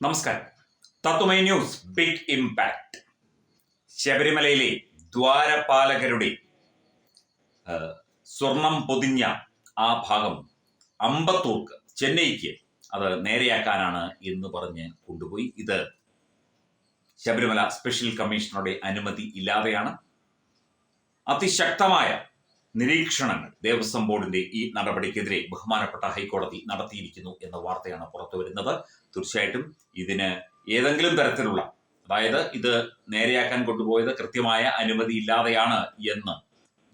നമസ്കാരം. തത്വമൈ news big impact ശബരിമലയിലെ ദ്വാരപാലകരുടെ സ്വർണം പൊതിഞ്ഞ ആ ഭാഗം അമ്പത്തൂർക്ക് ചെന്നൈക്ക് അത് നേരെയാക്കാനാണ് എന്ന് പറഞ്ഞ് കൊണ്ടുപോയി. ഇത് ശബരിമല സ്പെഷ്യൽ കമ്മീഷണറുടെ അനുമതി ഇല്ലാതെയാണ്. അതിശക്തമായ നിരീക്ഷണങ്ങൾ ദേവസ്വം ബോർഡിന്റെ ഈ നടപടിക്കെതിരെ ബഹുമാനപ്പെട്ട ഹൈക്കോടതി നടത്തിയിരിക്കുന്നു എന്ന വാർത്തയാണ് പുറത്തു വരുന്നത് തീർച്ചയായിട്ടും ഇതിന് ഏതെങ്കിലും തരത്തിലുള്ള അതായത് ഇത് നേരെയാക്കാൻ കൊണ്ടുപോയത് കൃത്യമായ അനുമതി ഇല്ലാതെയാണ് എന്ന്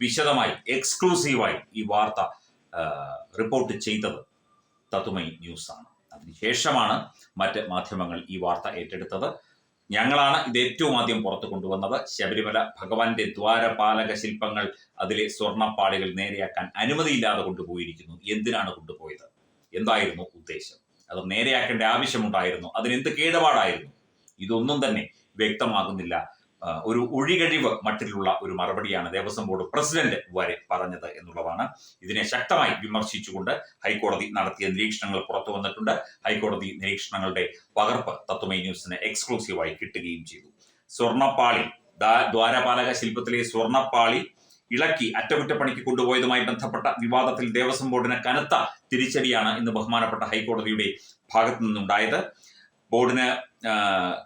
വിശദമായി എക്സ്ക്ലൂസീവായി ഈ വാർത്ത റിപ്പോർട്ട് ചെയ്തത് തത്തുമൈ ന്യൂസ് ആണ് അതിനുശേഷമാണ് മറ്റ് മാധ്യമങ്ങൾ ഈ വാർത്ത ഏറ്റെടുത്തത്. ഞങ്ങളാണ് ഇത് ഏറ്റവും ആദ്യം പുറത്തു കൊണ്ടുവന്നത്. ശബരിമല ഭഗവാന്റെ ദ്വാരപാലക ശില്പങ്ങൾ അതിലെ സ്വർണപ്പാളികൾ നേരെയാക്കാൻ അനുമതിയില്ലാതെ കൊണ്ടുപോയിരിക്കുന്നു. എന്തിനാണ് കൊണ്ടുപോയത്? എന്തായിരുന്നു ഉദ്ദേശം? അത് നേരെയാക്കേണ്ട ആവശ്യമുണ്ടായിരുന്നു. അതിനെന്ത് കേടുപാടായിരുന്നു? ഇതൊന്നും തന്നെ വ്യക്തമാകുന്നില്ല. ഒരു ഒഴികഴിവ് മട്ടിലുള്ള ഒരു മറുപടിയാണ് ദേവസ്വം ബോർഡ് പ്രസിഡന്റ് വരെ പറഞ്ഞത് എന്നുള്ളതാണ്. ഇതിനെ ശക്തമായി വിമർശിച്ചുകൊണ്ട് ഹൈക്കോടതി നടത്തിയ നിരീക്ഷണങ്ങൾ പുറത്തു വന്നിട്ടുണ്ട്. ഹൈക്കോടതി നിരീക്ഷണങ്ങളുടെ പകർപ്പ് തത്വമൈ ന്യൂസിന് എക്സ്ക്ലൂസീവായി കിട്ടുകയും ചെയ്തു. സ്വർണപ്പാളി ദ്വാരപാലക ശില്പത്തിലെ സ്വർണപ്പാളി ഇളക്കി അറ്റകുറ്റപ്പണിക്ക് കൊണ്ടുപോയതുമായി ബന്ധപ്പെട്ട വിവാദത്തിൽ ദേവസ്വം ബോർഡിന് കനത്ത തിരിച്ചടിയാണ് ഇന്ന് ബഹുമാനപ്പെട്ട ഹൈക്കോടതിയുടെ ഭാഗത്തു നിന്നുണ്ടായത് ബോർഡിന്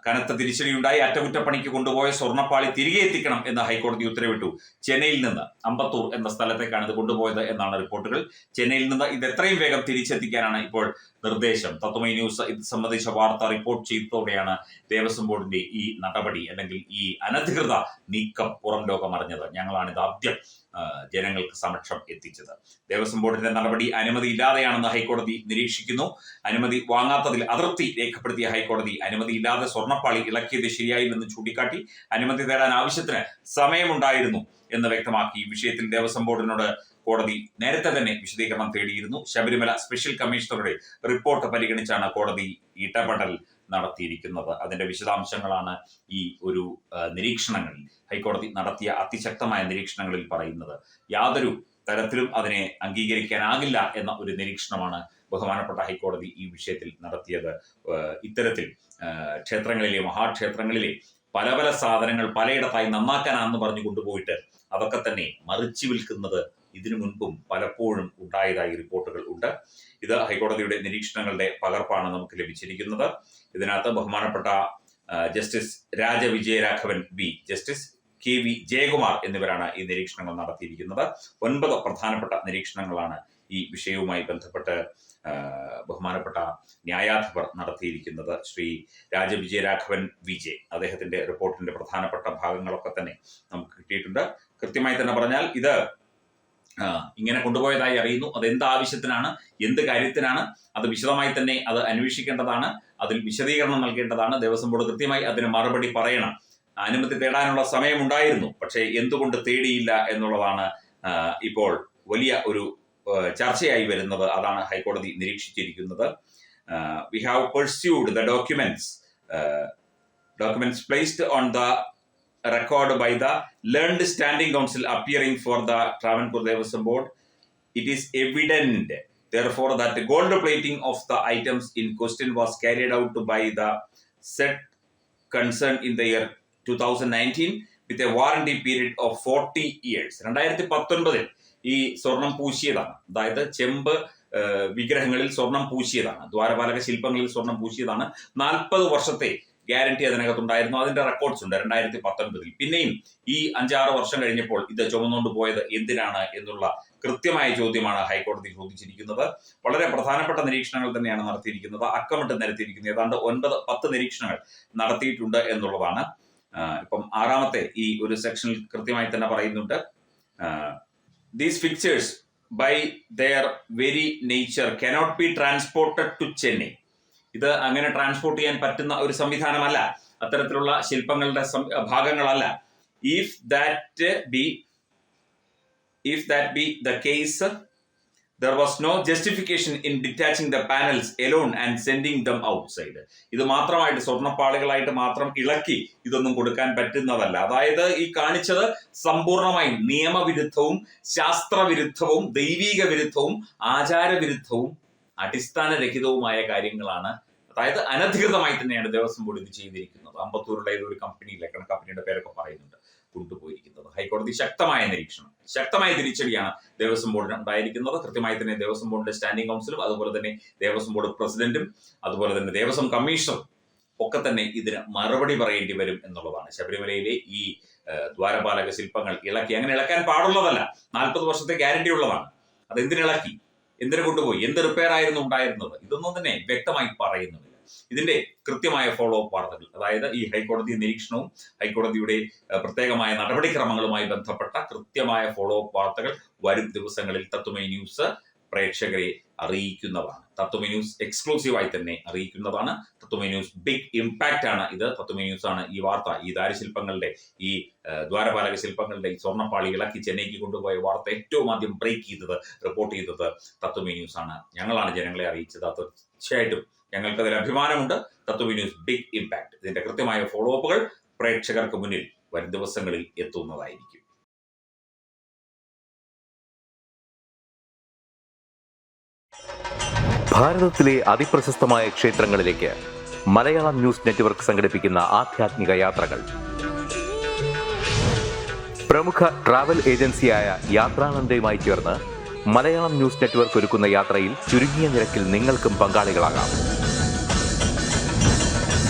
കനത്ത തിരിച്ചടിയുണ്ടായി. അറ്റകുറ്റപ്പണിക്ക് കൊണ്ടുപോയ സ്വർണപ്പാളി തിരികെ എത്തിക്കണം എന്ന് ഹൈക്കോടതി ഉത്തരവിട്ടു. ചെന്നൈയിൽ നിന്ന് അമ്പത്തൂർ എന്ന സ്ഥലത്തേക്കാണ് ഇത് കൊണ്ടുപോയത് എന്നാണ് റിപ്പോർട്ടുകൾ. ചെന്നൈയിൽ നിന്ന് ഇത് എത്രയും വേഗം തിരിച്ചെത്തിക്കാനാണ് ഇപ്പോൾ നിർദ്ദേശം. തത്വമൈ ന്യൂസ് ഇത് സംബന്ധിച്ച വാർത്ത റിപ്പോർട്ട് ചെയ്തതോടെയാണ് ദേവസ്വം ബോർഡിന്റെ ഈ നടപടി അല്ലെങ്കിൽ ഈ അനധികൃത നീക്കം പുറം ലോകം അറിഞ്ഞത്. ഞങ്ങളാണ് ഇത് ആദ്യം ജനങ്ങൾക്ക് സമക്ഷം എത്തിച്ചത്. ദേവസ്വം ബോർഡിന്റെ നടപടി അനുമതി ഇല്ലാതെയാണെന്ന് ഹൈക്കോടതി നിരീക്ഷിക്കുന്നു. അനുമതി വാങ്ങാത്തതിൽ അതൃപ്തി രേഖപ്പെടുത്തിയ ഹൈക്കോടതി അനുമതിയില്ലാതെ സ്വർണപ്പാളി ഇളക്കിയത് ശരിയായില്ലെന്ന് ചൂണ്ടിക്കാട്ടി അനുമതി തേടാൻ ആവശ്യത്തിന് സമയമുണ്ടായിരുന്നു എന്ന് വ്യക്തമാക്കി വിഷയത്തിൽ ദേവസ്വം ബോർഡിനോട് കോടതി നേരത്തെ തന്നെ വിശദീകരണം തേടിയിരുന്നു. ശബരിമല സ്പെഷ്യൽ കമ്മീഷണറുടെ റിപ്പോർട്ട് പരിഗണിച്ചാണ് കോടതി ഇടപെടൽ നടത്തിയിരിക്കുന്നത്. അതിന്റെ വിശദാംശങ്ങളാണ് ഈ ഒരു നിരീക്ഷണങ്ങളിൽ ഹൈക്കോടതി നടത്തിയ അതിശക്തമായ നിരീക്ഷണങ്ങളിൽ പറയുന്നത്. യാതൊരു തരത്തിലും അതിനെ അംഗീകരിക്കാനാകില്ല എന്ന ഒരു നിരീക്ഷണമാണ് ബഹുമാനപ്പെട്ട ഹൈക്കോടതി ഈ വിഷയത്തിൽ നടത്തിയത് ഇത്തരത്തിൽ ക്ഷേത്രങ്ങളിലെ മഹാക്ഷേത്രങ്ങളിലെ പല പല സാധനങ്ങൾ പലയിടത്തായി നന്നാക്കാനാണെന്ന് പറഞ്ഞു കൊണ്ടുപോയിട്ട് അതൊക്കെ തന്നെ മറിച്ചു വിൽക്കുന്നത് ഇതിനു മുൻപും പലപ്പോഴും ഉണ്ടായതായി റിപ്പോർട്ടുകൾ ഉണ്ട്. ഇത് ഹൈക്കോടതിയുടെ നിരീക്ഷണങ്ങളുടെ പകർപ്പാണ് നമുക്ക് ലഭിച്ചിരിക്കുന്നത്. ഇതിനകത്ത് ബഹുമാനപ്പെട്ട justice Raja Vijayaraghavan B justice K V Jayakumar എന്നിവരാണ് ഈ നിരീക്ഷണങ്ങൾ നടത്തിയിരിക്കുന്നത്. ഒൻപത് പ്രധാനപ്പെട്ട നിരീക്ഷണങ്ങളാണ് ഈ വിഷയവുമായി ബന്ധപ്പെട്ട് ബഹുമാനപ്പെട്ട ന്യായാധിപർ നടത്തിയിരിക്കുന്നത് ശ്രീ രാജവിജയരാഘവൻ വിജയ്. അദ്ദേഹത്തിന്റെ റിപ്പോർട്ടിന്റെ പ്രധാനപ്പെട്ട ഭാഗങ്ങളൊക്കെ തന്നെ നമുക്ക് കിട്ടിയിട്ടുണ്ട്. കൃത്യമായി തന്നെ പറഞ്ഞാൽ ഇത് ഇങ്ങനെ കൊണ്ടുപോയതായി അറിയുന്നു. അത് എന്ത് ആവശ്യത്തിനാണ് എന്ത് കാര്യത്തിനാണ് അത് വിശദമായി തന്നെ അത് അന്വേഷിക്കേണ്ടതാണ് അതിൽ വിശദീകരണം നൽകേണ്ടതാണ്. ദേവസ്വം ബോർഡ് കൃത്യമായി അതിന് മറുപടി പറയണം. അനുമതി തേടാനുള്ള സമയമുണ്ടായിരുന്നു. പക്ഷേ എന്തുകൊണ്ട് തേടിയില്ല എന്നുള്ളതാണ് ഇപ്പോൾ വലിയ ഒരു ചർച്ചയായി വരുന്നത് അതാണ് ഹൈക്കോടതി നിരീക്ഷിച്ചിരിക്കുന്നത് we have perused the documents documents placed on the record by the learned standing council appearing for the Travancore Devasam Board, it is evident, therefore, that the gold plating of the items in question was carried out by the set concerned in the year 2019 with a warranty period of 40 years. രണ്ടായിരത്തി പത്തൊൻപതിൽ ഈ സ്വർണം പൂശിയതാണ്. അതായത് ചെമ്പ് വിഗ്രഹങ്ങളിൽ സ്വർണം പൂശിയതാണ്. ദ്വാരപാലക ശില്പങ്ങളിൽ സ്വർണം പൂശിയതാണ്. നാൽപ്പത് വർഷത്തെ ഗ്യാരണ്ടി അതിനകത്തുണ്ടായിരുന്നു. അതിന്റെ റെക്കോർഡ്സ് ഉണ്ട് രണ്ടായിരത്തി പത്തൊൻപതിൽ പിന്നെയും ഈ അഞ്ചാറ് വർഷം കഴിഞ്ഞപ്പോൾ ഇത് ചുമന്നുകൊണ്ട് പോയത് എന്തിനാണ് എന്നുള്ള കൃത്യമായ ചോദ്യമാണ് ഹൈക്കോടതി ചോദിച്ചിരിക്കുന്നത്. വളരെ പ്രധാനപ്പെട്ട നിരീക്ഷണങ്ങൾ തന്നെയാണ് നടത്തിയിരിക്കുന്നത്. അക്കമിട്ട് നിരത്തിയിരിക്കുന്നത്. ഏതാണ്ട് ഒൻപത് പത്ത് നിരീക്ഷണങ്ങൾ നടത്തിയിട്ടുണ്ട് എന്നുള്ളതാണ്. ഇപ്പം ആറാമത്തെ ഈ ഒരു സെക്ഷനിൽ കൃത്യമായി തന്നെ പറയുന്നുണ്ട്. These fixtures by their very nature cannot be transported to Chennai ഇത് അങ്ങനെ ട്രാൻസ്പോർട്ട് ചെയ്യാൻ പറ്റുന്ന ഒരു സംവിധാനമല്ല. അത്തരത്തിലുള്ള ശില്പങ്ങളുടെ ഭാഗങ്ങളല്ല. If that be if that be the case there was no justification in detaching the panels alone and sending them outside ഇത് മാത്രമായിട്ട് സ്വർണപ്പാളികളായിട്ട് മാത്രം ഇളക്കി ഇതൊന്നും കൊടുക്കാൻ പറ്റുന്നതല്ല. അതായത് ഈ കാണിച്ചത് സമ്പൂർണമായും നിയമവിരുദ്ധവും ശാസ്ത്രവിരുദ്ധവും ദൈവീക വിരുദ്ധവും ആചാരവിരുദ്ധവും അടിസ്ഥാനരഹിതവുമായ കാര്യങ്ങളാണ്. അതായത് അനധികൃതമായി തന്നെയാണ് ദേവസ്വം ബോർഡ് ഇത് ചെയ്തിരിക്കുന്നത്. അമ്പത്തൂരുള്ള ഏതൊരു കമ്പനിയിലെ കണക്കമ്പനിയുടെ പേരൊക്കെ പറയുന്നുണ്ട്. കൊണ്ടുപോയിരിക്കുന്നത്. ഹൈക്കോടതി ശക്തമായ നിരീക്ഷണം. ശക്തമായ തിരിച്ചടിയാണ് ദേവസ്വം ബോർഡിന് ഉണ്ടായിരിക്കുന്നത്. കൃത്യമായി തന്നെ ദേവസ്വം ബോർഡിന്റെ സ്റ്റാൻഡിംഗ് കൗൺസിലും അതുപോലെ തന്നെ ദേവസ്വം ബോർഡ് പ്രസിഡന്റും അതുപോലെ തന്നെ ദേവസ്വം കമ്മീഷണറും ഒക്കെ തന്നെ ഇതിന് മറുപടി പറയേണ്ടി വരും എന്നുള്ളതാണ്. ശബരിമലയിലെ ഈ ദ്വാരപാലക ശില്പങ്ങൾ ഇളക്കി. അങ്ങനെ ഇളക്കാൻ പാടുള്ളതല്ല. നാൽപ്പത് വർഷത്തെ ഗ്യാരണ്ടി ഉള്ളതാണ്. അത് എന്തിനിളക്കി എന്തിനു കൊണ്ടുപോയി? എന്ത് റിപ്പയർ ആയിരുന്നു ഉണ്ടായിരുന്നത്? ഇതൊന്നും തന്നെ വ്യക്തമായി പറയുന്നുമില്ല ഇതിന്റെ കൃത്യമായ ഫോളോ അപ്പ് വാർത്തകൾ. അതായത് ഈ ഹൈക്കോടതി നിരീക്ഷണവും ഹൈക്കോടതിയുടെ പ്രത്യേകമായ നടപടിക്രമങ്ങളുമായി ബന്ധപ്പെട്ട കൃത്യമായ ഫോളോ അപ്പ് വാർത്തകൾ വരും ദിവസങ്ങളിൽ തത്വമൈ ന്യൂസ് പ്രേക്ഷകരെ അറിയിക്കുന്നതാണ്. തത്വമൈ ന്യൂസ് എക്സ്ക്ലൂസീവായി തന്നെ അറിയിക്കുന്നതാണ്. തത്വമൈ ന്യൂസ് ബിഗ് ഇമ്പാക്റ്റ് ആണ് ഇത്. തത്വമൈ ന്യൂസ് ആണ് ഈ വാർത്ത. ഈ ദാരശില്പങ്ങളുടെ ഈ ദ്വാരപാലക ശില്പങ്ങളുടെ ഈ സ്വർണപ്പാളി ഇളക്കി ചെന്നൈക്ക് കൊണ്ടുപോയ വാർത്ത ഏറ്റവും ആദ്യം ബ്രേക്ക് ചെയ്തത് റിപ്പോർട്ട് ചെയ്തത് തത്വമൈ ന്യൂസ് ആണ്. ഞങ്ങളാണ് ജനങ്ങളെ അറിയിച്ചത്. അത് തീർച്ചയായിട്ടും ഞങ്ങൾക്ക് അതിൽ അഭിമാനമുണ്ട്. തത്വവി ന്യൂസ് ബിഗ് ഇമ്പാക്ട്. ഇതിന്റെ കൃത്യമായ ഫോളോ അപ്പുകൾ പ്രേക്ഷകർക്ക് മുന്നിൽ വരും ദിവസങ്ങളിൽ എത്തുന്നതായിരിക്കും. ഭാരതത്തിലെ അതിപ്രശസ്തമായ ക്ഷേത്രങ്ങളിലേക്ക് മലയാളം ന്യൂസ് നെറ്റ്വർക്ക് സംഘടിപ്പിക്കുന്ന ആധ്യാത്മിക യാത്രകൾ. പ്രമുഖ ട്രാവൽ ഏജൻസിയായ യാത്രാനന്ദയുമായി ചേർന്ന് മലയാളം ന്യൂസ് നെറ്റ്വർക്ക് ഒരുക്കുന്ന യാത്രയിൽ ചുരുങ്ങിയ നിരക്കിൽ നിങ്ങൾക്കും പങ്കാളികളാകാം.